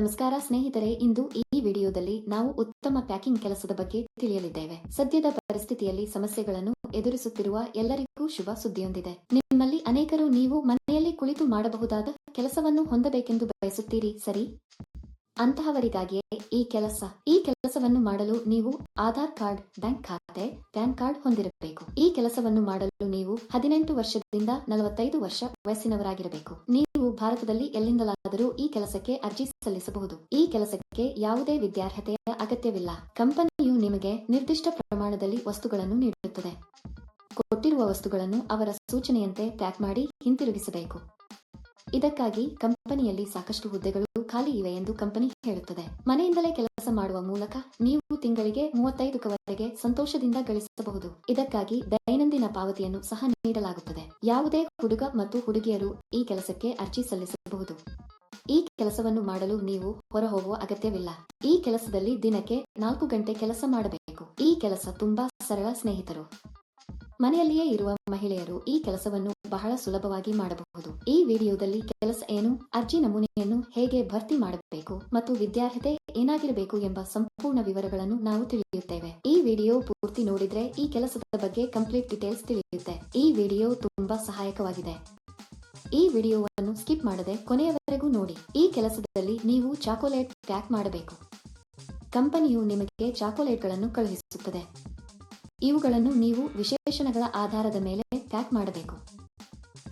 ನಮಸ್ಕಾರ ಸ್ನೇಹಿತರೆ, ಇಂದು ಈ ವಿಡಿಯೋದಲ್ಲಿ ನಾವು ಉತ್ತಮ ಪ್ಯಾಕಿಂಗ್ ಕೆಲಸದ ಬಗ್ಗೆ ತಿಳಿಯಲಿದ್ದೇವೆ. ಸದ್ಯದ ಪರಿಸ್ಥಿತಿಯಲ್ಲಿ ಸಮಸ್ಯೆಗಳನ್ನು ಎದುರಿಸುತ್ತಿರುವ ಎಲ್ಲರಿಗೂ ಶುಭ ಸುದ್ದಿಯೊಂದಿದೆ. ನಿಮ್ಮಲ್ಲಿ ಅನೇಕರು ನೀವು ಮನೆಯಲ್ಲಿ ಕುಳಿತು ಮಾಡಬಹುದಾದ ಕೆಲಸವನ್ನು ಹೊಂದಬೇಕೆಂದು ಬಯಸುತ್ತೀರಿ, ಸರಿ? ಅಂತಹವರಿಗಾಗಿಯೇ ಈ ಕೆಲಸ, ಈ ಕೆಲಸವನ್ನು ಮಾಡಲು ನೀವು ಆಧಾರ್ ಕಾರ್ಡ್, ಬ್ಯಾಂಕ್ ಖಾತೆ, ಪ್ಯಾನ್ ಕಾರ್ಡ್ ಹೊಂದಿರಬೇಕು. ಈ ಕೆಲಸವನ್ನು ಮಾಡಲು ನೀವು ಹದಿನೆಂಟು ವರ್ಷದಿಂದ ನಲವತ್ತೈದು ವರ್ಷ ವಯಸ್ಸಿನವರಾಗಿರಬೇಕು. ನೀವು ಭಾರತದಲ್ಲಿ ಎಲ್ಲಿಂದಲಾದರೂ ಈ ಕೆಲಸಕ್ಕೆ ಅರ್ಜಿ ಸಲ್ಲಿಸಬಹುದು. ಈ ಕೆಲಸಕ್ಕೆ ಯಾವುದೇ ವಿದ್ಯಾರ್ಹತೆಯ ಅಗತ್ಯವಿಲ್ಲ. ಕಂಪನಿಯು ನಿಮಗೆ ನಿರ್ದಿಷ್ಟ ಪ್ರಮಾಣದಲ್ಲಿ ವಸ್ತುಗಳನ್ನು ನೀಡುತ್ತದೆ. ಕೊಟ್ಟಿರುವ ವಸ್ತುಗಳನ್ನು ಅವರ ಸೂಚನೆಯಂತೆ ಪ್ಯಾಕ್ ಮಾಡಿ ಹಿಂತಿರುಗಿಸಬೇಕು. ಇದಕ್ಕಾಗಿ ಕಂಪನಿಯಲ್ಲಿ ಸಾಕಷ್ಟು ಹುದ್ದೆಗಳು ಖಾಲಿ ಇವೆ ಎಂದು ಕಂಪನಿ ಹೇಳುತ್ತದೆ. ಮನೆಯಿಂದಲೇ ಕೆಲಸ ಮಾಡುವ ಮೂಲಕ ನೀವು ತಿಂಗಳಿಗೆ ಮೂವತ್ತೈದು ಕವರೆಗೆ ಸಂತೋಷದಿಂದ ಗಳಿಸಬಹುದು. ಇದಕ್ಕಾಗಿ ದೈನಂದಿನ ಪಾವತಿಯನ್ನು ಸಹ ನೀಡಲಾಗುತ್ತದೆ. ಯಾವುದೇ ಹುಡುಗ ಮತ್ತು ಹುಡುಗಿಯರು ಈ ಕೆಲಸಕ್ಕೆ ಅರ್ಜಿ ಸಲ್ಲಿಸಬಹುದು. ಈ ಕೆಲಸವನ್ನು ಮಾಡಲು ನೀವು ಹೊರಹೋಗುವ ಅಗತ್ಯವಿಲ್ಲ. ಈ ಕೆಲಸದಲ್ಲಿ ದಿನಕ್ಕೆ ನಾಲ್ಕು ಗಂಟೆ ಕೆಲಸ ಮಾಡಬೇಕು. ಈ ಕೆಲಸ ತುಂಬಾ ಸರಳ ಸ್ನೇಹಿತರು. ಮನೆಯಲ್ಲಿಯೇ ಇರುವ ಮಹಿಳೆಯರು ಈ ಕೆಲಸವನ್ನು ಬಹಳ ಸುಲಭವಾಗಿ ಮಾಡಬಹುದು. ಈ ವಿಡಿಯೋದಲ್ಲಿ ಕೆಲಸ ಏನು, ಅರ್ಜಿ ನಮೂನೆಯನ್ನು ಹೇಗೆ ಭರ್ತಿ ಮಾಡಬೇಕು ಮತ್ತು ವಿದ್ಯಾರ್ಹತೆ ಏನಾಗಿರಬೇಕು ಎಂಬ ಸಂಪೂರ್ಣ ವಿವರಗಳನ್ನು ನಾವು ತಿಳಿಯುತ್ತೇವೆ. ಈ ವಿಡಿಯೋ ಪೂರ್ತಿ ನೋಡಿದ್ರೆ ಈ ಕೆಲಸದ ಬಗ್ಗೆ ಕಂಪ್ಲೀಟ್ ಡೀಟೇಲ್ಸ್ ತಿಳಿಯುತ್ತೆ. ಈ ವಿಡಿಯೋ ತುಂಬಾ ಸಹಾಯಕವಾಗಿದೆ. ಈ ವಿಡಿಯೋವನ್ನು ಸ್ಕಿಪ್ ಮಾಡದೆ ಕೊನೆಯವರೆಗೂ ನೋಡಿ. ಈ ಕೆಲಸದಲ್ಲಿ ನೀವು ಚಾಕೊಲೇಟ್ ಪ್ಯಾಕ್ ಮಾಡಬೇಕು. ಕಂಪನಿಯು ನಿಮಗೆ ಚಾಕೊಲೇಟ್ಗಳನ್ನು ಕಳುಹಿಸುತ್ತದೆ. ಇವುಗಳನ್ನು ನೀವು ವಿಶೇಷಣಗಳ ಆಧಾರದ ಮೇಲೆ ಪ್ಯಾಕ್ ಮಾಡಬೇಕು.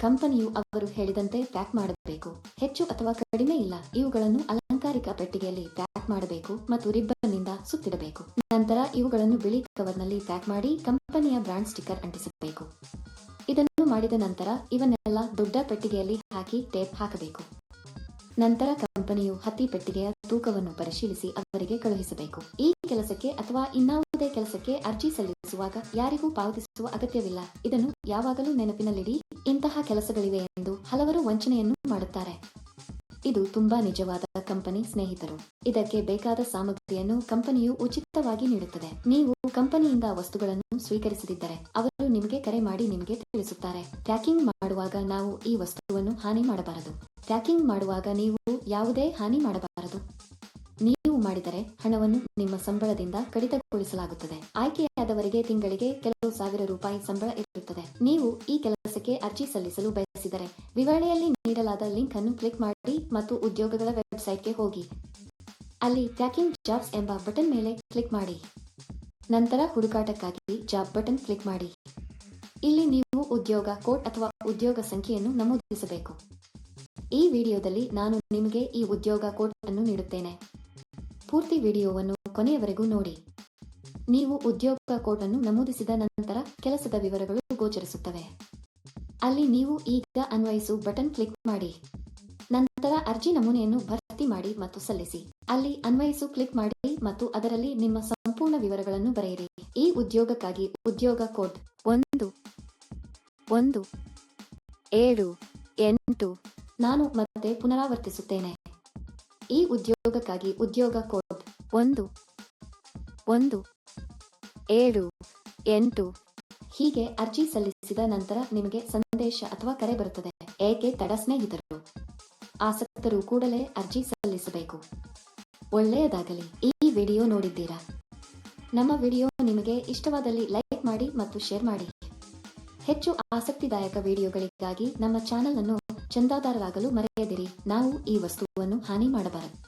ಕಂಪನಿಯು ಅವರು ಹೇಳಿದಂತೆ ಪ್ಯಾಕ್ ಮಾಡಬೇಕು. ಹೆಚ್ಚು ಅಥವಾ ಕಡಿಮೆ ಇಲ್ಲ. ಇವುಗಳನ್ನು ಅಲಂಕಾರಿಕ ಪೆಟ್ಟಿಗೆಯಲ್ಲಿ ಪ್ಯಾಕ್ ಮಾಡಬೇಕು ಮತ್ತು ರಿಬ್ಬನ್ನಿಂದ ಸುತ್ತಿಡಬೇಕು. ನಂತರ ಇವುಗಳನ್ನು ಬಿಳಿ ಕವರ್ನಲ್ಲಿ ಪ್ಯಾಕ್ ಮಾಡಿ ಕಂಪನಿಯ ಬ್ರಾಂಡ್ ಸ್ಟಿಕ್ಕರ್ ಅಂಟಿಸಬೇಕು. ಇದನ್ನು ಮಾಡಿದ ನಂತರ ಇವನ್ನೆಲ್ಲ ದೊಡ್ಡ ಪೆಟ್ಟಿಗೆಯಲ್ಲಿ ಹಾಕಿ ಟೇಪ್ ಹಾಕಬೇಕು. ನಂತರ ಕಂಪನಿಯು ಹತ್ತಿ ಪೆಟ್ಟಿಗೆಯ ತೂಕವನ್ನು ಪರಿಶೀಲಿಸಿ ಅವರಿಗೆ ಕಳುಹಿಸಬೇಕು. ಈ ಕೆಲಸಕ್ಕೆ ಅಥವಾ ಇನ್ನಾವುದೇ ಕೆಲಸಕ್ಕೆ ಅರ್ಜಿ ಸಲ್ಲಿಸುವಾಗ ಯಾರಿಗೂ ಪಾವತಿಸುವ ಅಗತ್ಯವಿಲ್ಲ. ಇದನ್ನು ಯಾವಾಗಲೂ ನೆನಪಿನಲ್ಲಿಡಿ, ಇಂತಹ ಕೆಲಸಗಳಿವೆ ಎಂದು ಹಲವರು ವಂಚನೆಯನ್ನು ಮಾಡುತ್ತಾರೆ. ಇದು ತುಂಬಾ ನಿಜವಾದ ಕಂಪನಿ ಸ್ನೇಹಿತರು. ಇದಕ್ಕೆ ಬೇಕಾದ ಸಾಮಗ್ರಿಯನ್ನು ಕಂಪನಿಯು ಉಚಿತವಾಗಿ ನೀಡುತ್ತದೆ. ನೀವು ಕಂಪನಿಯಿಂದ ವಸ್ತುಗಳನ್ನು ಸ್ವೀಕರಿಸದಿದ್ದರೆ ಅವರು ನಿಮಗೆ ಕರೆ ಮಾಡಿ ನಿಮಗೆ ತಿಳಿಸುತ್ತಾರೆ. ಪ್ಯಾಕಿಂಗ್ ಮಾಡುವಾಗ ನಾವು ಈ ವಸ್ತುವನ್ನು ಹಾನಿ ಮಾಡಬಾರದು. ಪ್ಯಾಕಿಂಗ್ ಮಾಡುವಾಗ ನೀವು ಯಾವುದೇ ಹಾನಿ ಮಾಡಬಾರದು. ನೀವು ಮಾಡಿದರೆ ಹಣವನ್ನು ನಿಮ್ಮ ಸಂಬಳದಿಂದ ಕಡಿತಗೊಳಿಸಲಾಗುತ್ತದೆ. ಆಯ್ಕೆಯಾದವರಿಗೆ ತಿಂಗಳಿಗೆ ಕೆಲವು ಸಾವಿರ ರೂಪಾಯಿ ಸಂಬಳ ಇರುತ್ತದೆ. ನೀವು ಈ ಕೆಲಸಕ್ಕೆ ಅರ್ಜಿ ಸಲ್ಲಿಸಲು ಬಯಸಿದರೆ ವಿವರಣೆಯಲ್ಲಿ ನೀಡಲಾದ ಲಿಂಕ್ ಅನ್ನು ಕ್ಲಿಕ್ ಮಾಡಿ ಮತ್ತು ಉದ್ಯೋಗಗಳ ವೆಬ್ಸೈಟ್ಗೆ ಹೋಗಿ. ಅಲ್ಲಿ ಪ್ಯಾಕಿಂಗ್ ಜಾಬ್ಸ್ ಎಂಬ ಬಟನ್ ಮೇಲೆ ಕ್ಲಿಕ್ ಮಾಡಿ. ನಂತರ ಹುಡುಕಾಟಕ್ಕಾಗಿ ಜಾಬ್ ಬಟನ್ ಕ್ಲಿಕ್ ಮಾಡಿ. ಇಲ್ಲಿ ನೀವು ಉದ್ಯೋಗ ಕೋಡ್ ಅಥವಾ ಉದ್ಯೋಗ ಸಂಖ್ಯೆಯನ್ನು ನಮೂದಿಸಬೇಕು. ಈ ವಿಡಿಯೋದಲ್ಲಿ ನಾನು ನಿಮಗೆ ಈ ಉದ್ಯೋಗ ಕೋಡ್ ಅನ್ನು ನೀಡುತ್ತೇನೆ. ಪೂರ್ತಿ ವಿಡಿಯೋವನ್ನು ಕೊನೆಯವರೆಗೂ ನೋಡಿ. ನೀವು ಉದ್ಯೋಗ ಕೋಡ್ ಅನ್ನು ನಮೂದಿಸಿದ ನಂತರ ಕೆಲಸದ ವಿವರಗಳು ಗೋಚರಿಸುತ್ತವೆ. ಅಲ್ಲಿ ನೀವು ಈಗ ಅನ್ವಯಿಸು ಬಟನ್ ಕ್ಲಿಕ್ ಮಾಡಿ. ನಂತರ ಅರ್ಜಿ ನಮೂನೆಯನ್ನು ಭರ್ತಿ ಮಾಡಿ ಮತ್ತು ಸಲ್ಲಿಸಿ. ಅಲ್ಲಿ ಅನ್ವಯಿಸು ಕ್ಲಿಕ್ ಮಾಡಿ ಮತ್ತು ಅದರಲ್ಲಿ ನಿಮ್ಮ ಸಂಪೂರ್ಣ ವಿವರಗಳನ್ನು ಬರೆಯಿರಿ. ಈ ಉದ್ಯೋಗಕ್ಕಾಗಿ ಉದ್ಯೋಗ ಕೋಡ್ ಒಂದು ಒಂದು, ಏಳು, ಎಂಟು ನಾನು ಮತ್ತೆ ಪುನರಾವರ್ತಿಸುತ್ತೇನೆ. ಈ ಉದ್ಯೋಗಕ್ಕಾಗಿ ಉದ್ಯೋಗ ಕೋಡ್ ಒಂದು ಒಂದು, ಏಳು, ಎಂಟು ಹೀಗೆ ಅರ್ಜಿ ಸಲ್ಲಿಸಿದ ನಂತರ ನಿಮಗೆ ಸಂದೇಶ ಅಥವಾ ಕರೆ ಬರುತ್ತದೆ. ಏಕೆ ತಡ ಸ್ನೇಹಿತರು? ಆಸಕ್ತರು ಕೂಡಲೇ ಅರ್ಜಿ ಸಲ್ಲಿಸಬೇಕು. ಒಳ್ಳೆಯದಾಗಲಿ. ಈ ವಿಡಿಯೋ ನೋಡಿದ್ದೀರಾ? ನಮ್ಮ ವಿಡಿಯೋ ನಿಮಗೆ ಇಷ್ಟವಾದಲ್ಲಿ ಲೈಕ್ ಮಾಡಿ ಮತ್ತು ಶೇರ್ ಮಾಡಿ. ಹೆಚ್ಚು ಆಸಕ್ತಿದಾಯಕ ವಿಡಿಯೋಗಳಿಗಾಗಿ ನಮ್ಮ ಚಾನೆಲ್ ಅನ್ನು ಚಂದಾದಾರರಾಗಲು ಮರೆಯದಿರಿ. ನಾವು ಈ ವಸ್ತುವನ್ನು ಹಾನಿ ಮಾಡಬಾರದು.